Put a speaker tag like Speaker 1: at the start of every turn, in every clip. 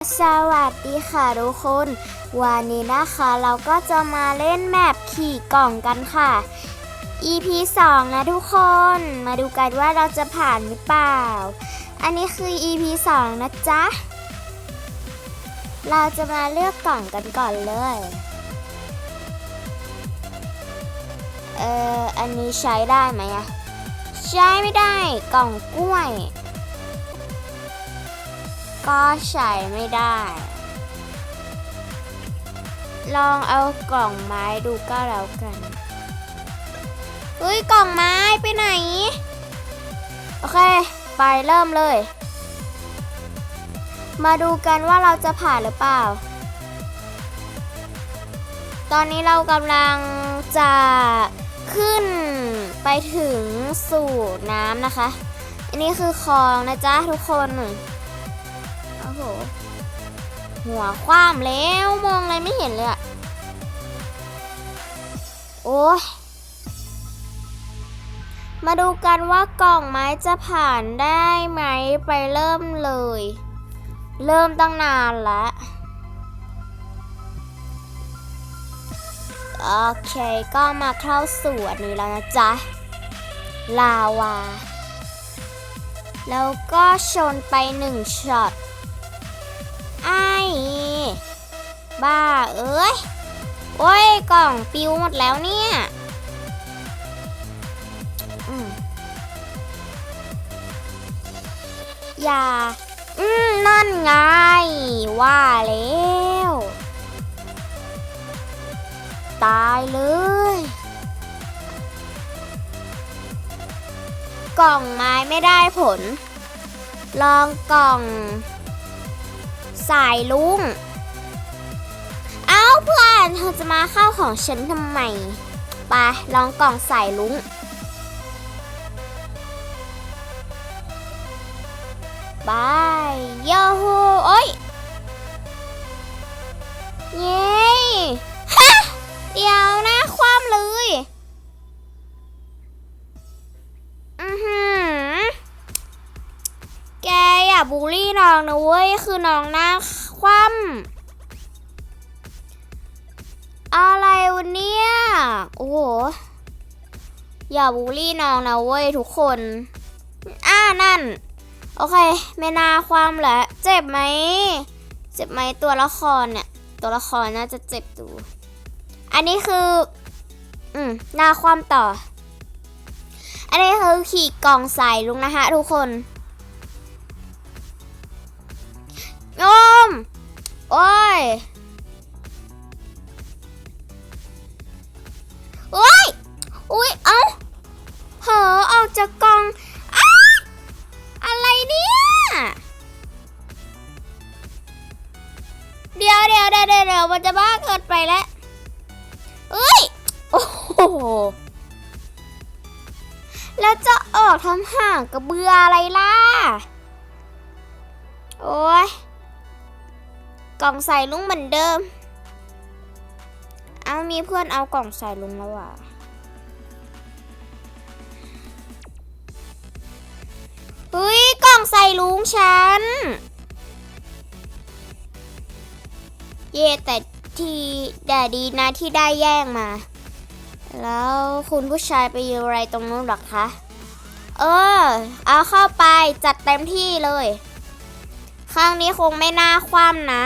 Speaker 1: สวัสดีค่ะทุกคน วันนี้นะคะเราก็จะมาเล่นแมปขี่กล่องกันค่ะ EP 2 นะทุกคน มาดูกันว่าเราจะผ่านหรือเปล่า อันนี้คือ EP 2 นะจ๊ะ เราจะมาเลือกกล่องกันก่อนเลย เอออันนี้ใช้ได้ไหมอะใช้ไม่ได้กล่องกล้วย ก็ใช้ไม่ได้ ลองเอากล่องไม้ดูก็แล้วกันเฮ้ยกล่องไม้ไปไหน โอเค ไปเริ่มเลย มาดูกันว่าเราจะผ่านหรือเปล่า ตอนนี้เรากำลังจะขึ้นไปถึงสู่น้ำนะคะ อันนี้คือคลองนะจ๊ะทุกคน โอ้โห หัวคว้ามแล้วมองอะไรไม่เห็นเลยอะโอ้ยมาดูกันว่ากล่องไม้จะผ่านได้ไหมไปเริ่มเลย เริ่มตั้งนานแล้ว โอเค ก็มาเข้าสู่อันนี้แล้วนะจ๊ะ ลาวา แล้วก็ชนไปหนึ่งช็อต บ้าเอ้ย โอ้ยกล่องปิวหมดแล้วเนี่ยอย่า อืม นั่นไง ว่าแล้ว ตายเลย กล่องไม้ไม่ได้ผล ลองกล่อง สายลุงาเพื่อนเธอจะมาเข้าของฉันทำไมไปลองกล่องใสายลุงบายโยโฮโอ้ย เย้ฮะเดี๋ยวนะความเลยอือหือแกอย่าบูลลี่น้องนะเว้ย คือน้องหน้าคว่ำ อะไรวะเนี่ยโอ้โห อย่าบูลลี่น้องนะเว้ยทุกคน อ่านั่น โอเค ไม่น่าคว่ำแหละ เจ็บไหม เจ็บไหมตัวละครเนี่ย ตัวละครน่าจะเจ็บดู อันนี้คือ อืมหน้าคว่ำต่อ อันนี้คือขี่กล่องใส่ลุงนะคะทุกคนโยมโอ้ย โอ้ยอุ้ย เอ้าเหอออกจากกล่องอ้าอะไรเนี่ยเดี๋ยวเดี๋ยวเดี๋ยวเดี๋ยวมันจะบ้าเกินไปแล้วเอ้ย โอ้โห แล้วจะออกทำห่างกับเบื่ออะไรล่ะ โอ้ย กล่องใส่ลุงเหมือนเดิม เอามีเพื่อนเอากล่องใส่ลุงแล้วว่ะเฮ้ยกล่องใส่ลุงฉัน เย่แต่ที่แต่ดีนะที่ได้แย่งมา แล้วคุณผู้ชายไปยืนอะไรตรงนู้นหรอคะ เออ เอาเข้าไปจัดเต็มที่เลย ครั้งนี้คงไม่น่าคว่ำนะ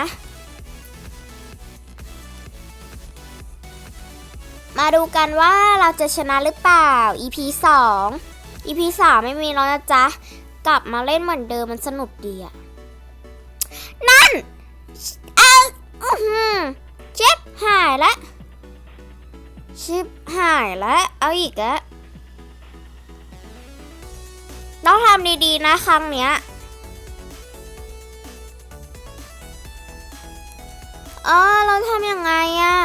Speaker 1: มาดูกันว่าเราจะชนะหรือเปล่า EP 2 EP 3 ไม่มีแล้วนะจ๊ะ กลับมาเล่นเหมือนเดิมมันสนุกดีอะนั่นเอาอื้อหือเจ็บหายแล้วชิบหายแล้วเอาอีกแล้วต้องทำดีๆนะครั้งเนี้ยเออเราทำยังไงอะ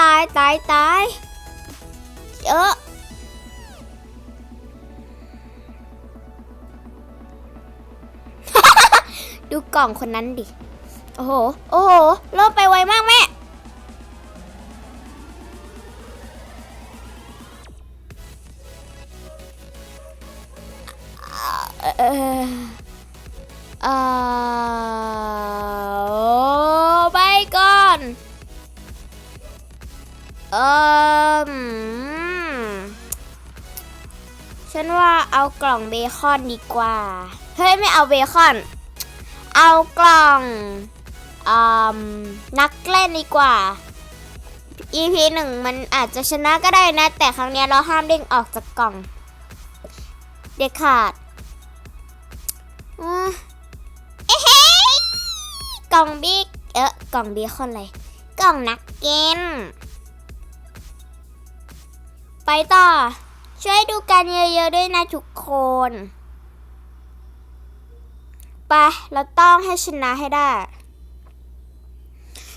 Speaker 1: ตายตายตายเยอะดูกล่องคนนั้นดิ โอ้โห โอ้โหโลบไปไวมากแม่ เออ เออฉันว่าเอากล่องเบคอนดีกว่า เฮ้ย ไม่เอาเบคอน เอากล่องอนักเล่นดีกว่า EP หนึ่งมันอาจจะชนะก็ได้นะ แต่ครั้งเนี้ยเราห้ามเด้งออกจากกล่อง เด็ดขาดเอ้เฮ้ยกล่องบิ๊กเอ๊ะกล่องเบคอนเลยกล่องนักเก็น ต่อ ช่วยดูกันเยอะๆด้วยนะทุกคนไปเราต้องให้ชนะให้ได้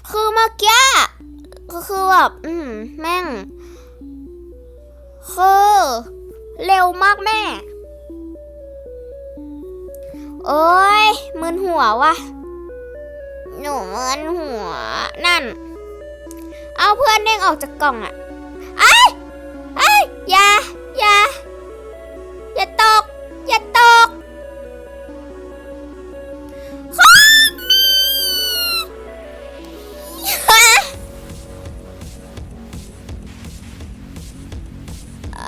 Speaker 1: คือเมื่อกี้ก็คือแบบอืมแม่ง คือ เร็วมากแม่ โอ้ยมึนหัววะหนูมึนหัว นั่น เอาเพื่อนเด้งออกจากกล่องอะ อย่า อย่า อย่าตก อย่าตก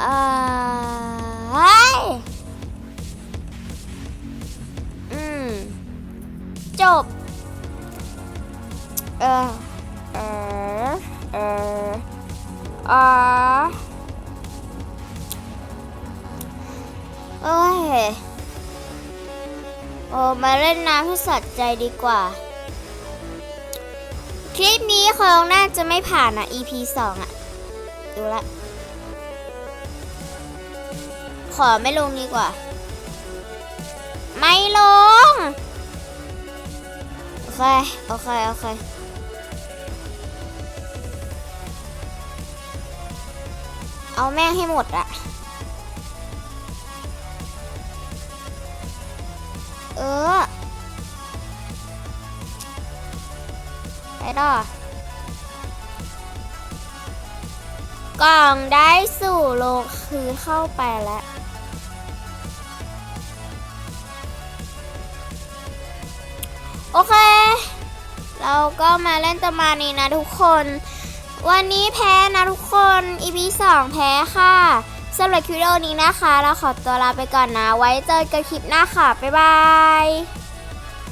Speaker 1: อ่าเฮ้ยอืมจบ เออ เออ เออ เอ้ยโอ้มาเล่นน้ำให้สัตว์ใจดีกว่า คลิปนี้คงน่าจะไม่ผ่านอะ EP 2อะ ดูละ ขอไม่ลงดีกว่า ไม่ลง โอเค โอเค โอเคเอาแม่งให้หมดอะ เออไปต่อกล่องได้สู่โลกคือเข้าไปแล้วโอเค เราก็มาเล่นประมานี้นะทุกคน วันนี้แพ้นะทุกคน EP 2 แพ้ค่ะ สำหรับคลิปวิดีโอนี้นะคะ เราขอตัวลาไปก่อนนะ ไว้เจอกันคลิปหน้าค่ะ บ๊ายบาย